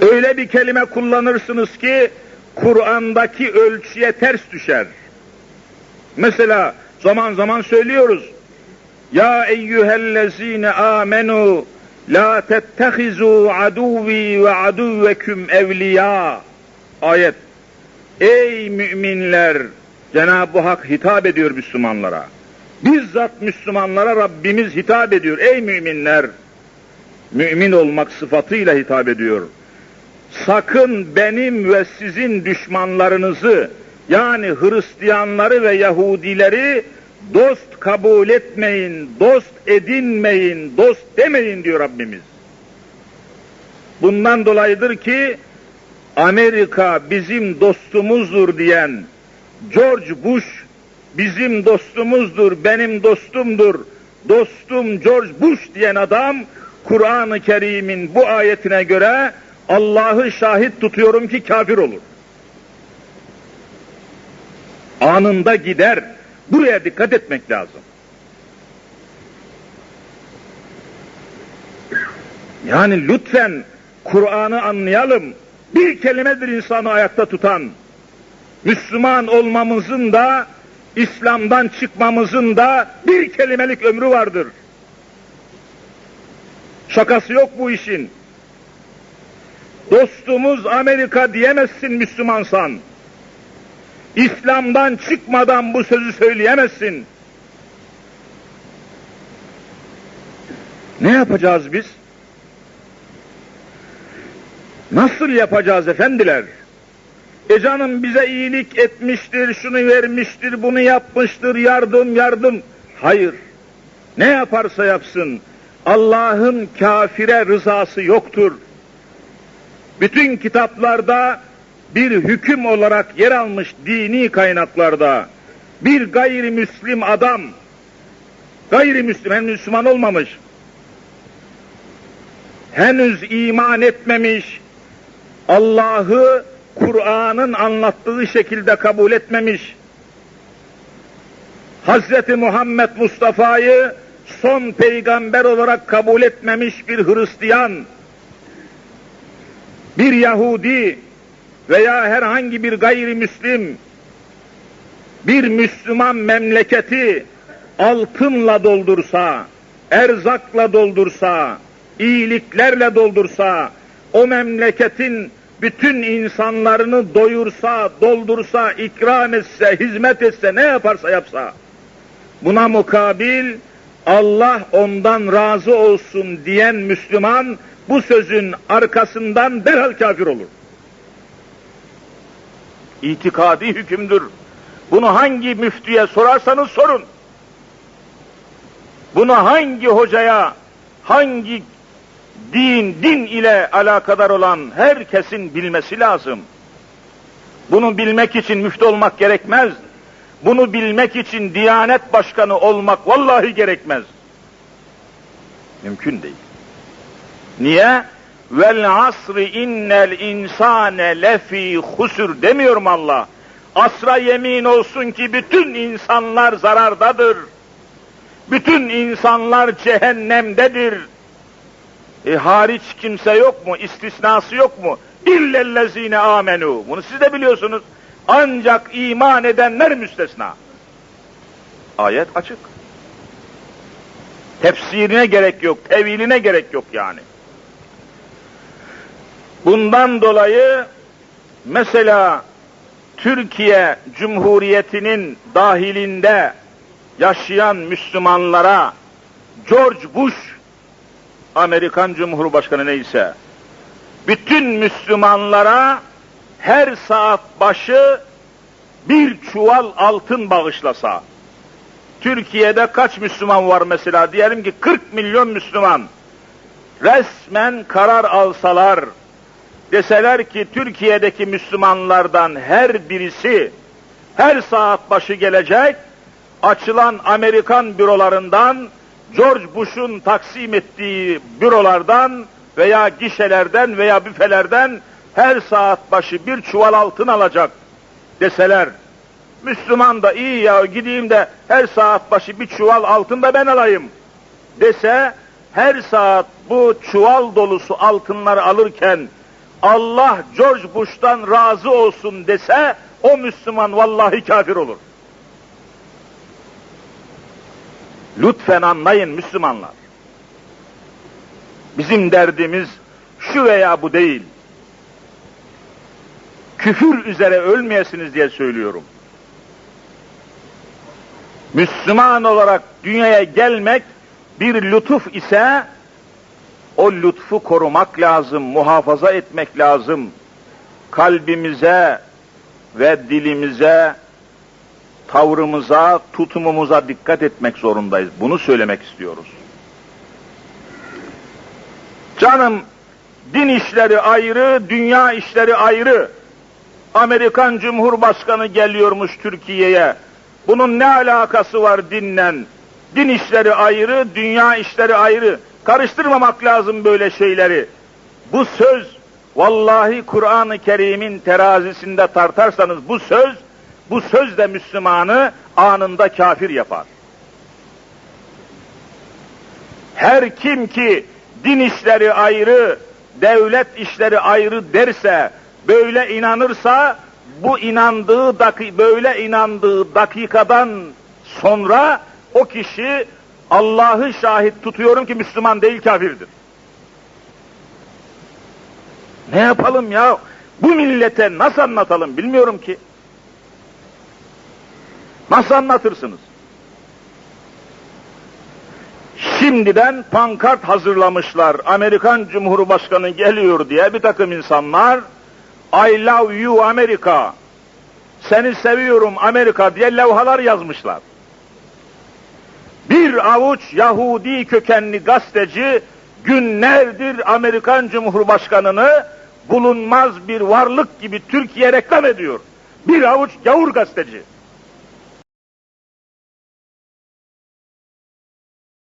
Öyle bir kelime kullanırsınız ki Kur'an'daki ölçüye ters düşer. Mesela zaman zaman söylüyoruz. Ya eyyühellezine amenu la tettehizu aduvi ve aduvveküm evliya. Ayet. Ey müminler! Cenab-ı Hak hitap ediyor Müslümanlara. Bizzat Müslümanlara Rabbimiz hitap ediyor. Ey müminler! Mümin olmak sıfatıyla hitap ediyor. Sakın benim ve sizin düşmanlarınızı yani Hristiyanları ve Yahudileri dost kabul etmeyin, dost edinmeyin, dost demeyin diyor Rabbimiz. Bundan dolayıdır ki Amerika bizim dostumuzdur diyen George Bush bizim dostumuzdur, benim dostumdur, dostum George Bush diyen adam Kur'an-ı Kerim'in bu ayetine göre Allah'ı şahit tutuyorum ki kafir olur. Anında gider. Buraya dikkat etmek lazım. Yani lütfen Kur'an'ı anlayalım. Bir kelimedir insanı ayakta tutan. Müslüman olmamızın da İslam'dan çıkmamızın da bir kelimelik ömrü vardır. Şakası yok bu işin. Dostumuz Amerika diyemezsin Müslümansan. İslam'dan çıkmadan bu sözü söyleyemezsin. Ne yapacağız biz? Nasıl yapacağız efendiler? E canım bize iyilik etmiştir, şunu vermiştir, bunu yapmıştır, yardım yardım. Hayır. Ne yaparsa yapsın Allah'ın kafire rızası yoktur. Bütün kitaplarda bir hüküm olarak yer almış dini kaynaklarda bir gayrimüslim adam gayrimüslim henüz Müslüman olmamış henüz iman etmemiş Allah'ı Kur'an'ın anlattığı şekilde kabul etmemiş Hazreti Muhammed Mustafa'yı son peygamber olarak kabul etmemiş bir Hristiyan bir Yahudi veya herhangi bir gayrimüslim bir Müslüman memleketi altınla doldursa, erzakla doldursa, iyiliklerle doldursa, o memleketin bütün insanlarını doyursa, doldursa, ikram etse, hizmet etse, ne yaparsa yapsa, buna mukabil Allah ondan razı olsun diyen Müslüman bu sözün arkasından derhal kafir olur. İtikadi hükümdür. Bunu hangi müftüye sorarsanız sorun. Bunu hangi hocaya, hangi din, din ile alakadar olan herkesin bilmesi lazım. Bunu bilmek için müftü olmak gerekmez. Bunu bilmek için Diyanet Başkanı olmak vallahi gerekmez. Mümkün değil. Niye? Vel asri innel insane lefi husur demiyorum Allah. Asra yemin olsun ki bütün insanlar zarardadır. Bütün insanlar cehennemdedir. E hariç kimse yok mu? İstisnası yok mu? İllellezine amenu. Bunu siz de biliyorsunuz. Ancak iman edenler müstesna. Ayet açık. Tefsirine gerek yok, teviline gerek yok yani. Bundan dolayı mesela Türkiye Cumhuriyeti'nin dahilinde yaşayan Müslümanlara George Bush Amerikan Cumhurbaşkanı neyse bütün Müslümanlara her saat başı bir çuval altın bağışlasa Türkiye'de kaç Müslüman var mesela? Diyelim ki 40 milyon Müslüman resmen karar alsalar deseler ki Türkiye'deki Müslümanlardan her birisi her saat başı gelecek, açılan Amerikan bürolarından, George Bush'un taksim ettiği bürolardan veya gişelerden veya büfelerden her saat başı bir çuval altın alacak deseler, Müslüman da iyi ya gideyim de her saat başı bir çuval altın da ben alayım. dese, her saat bu çuval dolusu altınları alırken Allah George Bush'tan razı olsun dese o Müslüman vallahi kafir olur. Lütfen anlayın Müslümanlar. Bizim derdimiz şu veya bu değil. Küfür üzere ölmeyesiniz diye söylüyorum. Müslüman olarak dünyaya gelmek bir lütuf ise o lütfu korumak lazım, muhafaza etmek lazım. Kalbimize ve dilimize, tavrımıza, tutumumuza dikkat etmek zorundayız. Bunu söylemek istiyoruz. Canım, din işleri ayrı, dünya işleri ayrı. Amerikan Cumhurbaşkanı geliyormuş Türkiye'ye. Bunun ne alakası var dinle? Din işleri ayrı, dünya işleri ayrı. Karıştırmamak lazım böyle şeyleri. Bu söz vallahi Kur'an-ı Kerim'in terazisinde tartarsanız bu söz bu söz de Müslümanı anında kafir yapar. Her kim ki din işleri ayrı, devlet işleri ayrı derse, böyle inanırsa bu inandığı daki, böyle inandığı dakikadan sonra o kişi Allah'ı şahit tutuyorum ki Müslüman değil kafirdir. Ne yapalım ya? Bu millete nasıl anlatalım bilmiyorum ki. Nasıl anlatırsınız? Şimdiden pankart hazırlamışlar. Amerikan Cumhurbaşkanı geliyor diye bir takım insanlar I love you Amerika. Seni seviyorum Amerika diye levhalar yazmışlar. Bir avuç Yahudi kökenli gazeteci günlerdir Amerikan Cumhurbaşkanı'nı bulunmaz bir varlık gibi Türkiye reklam ediyor. Bir avuç gavur gazeteci.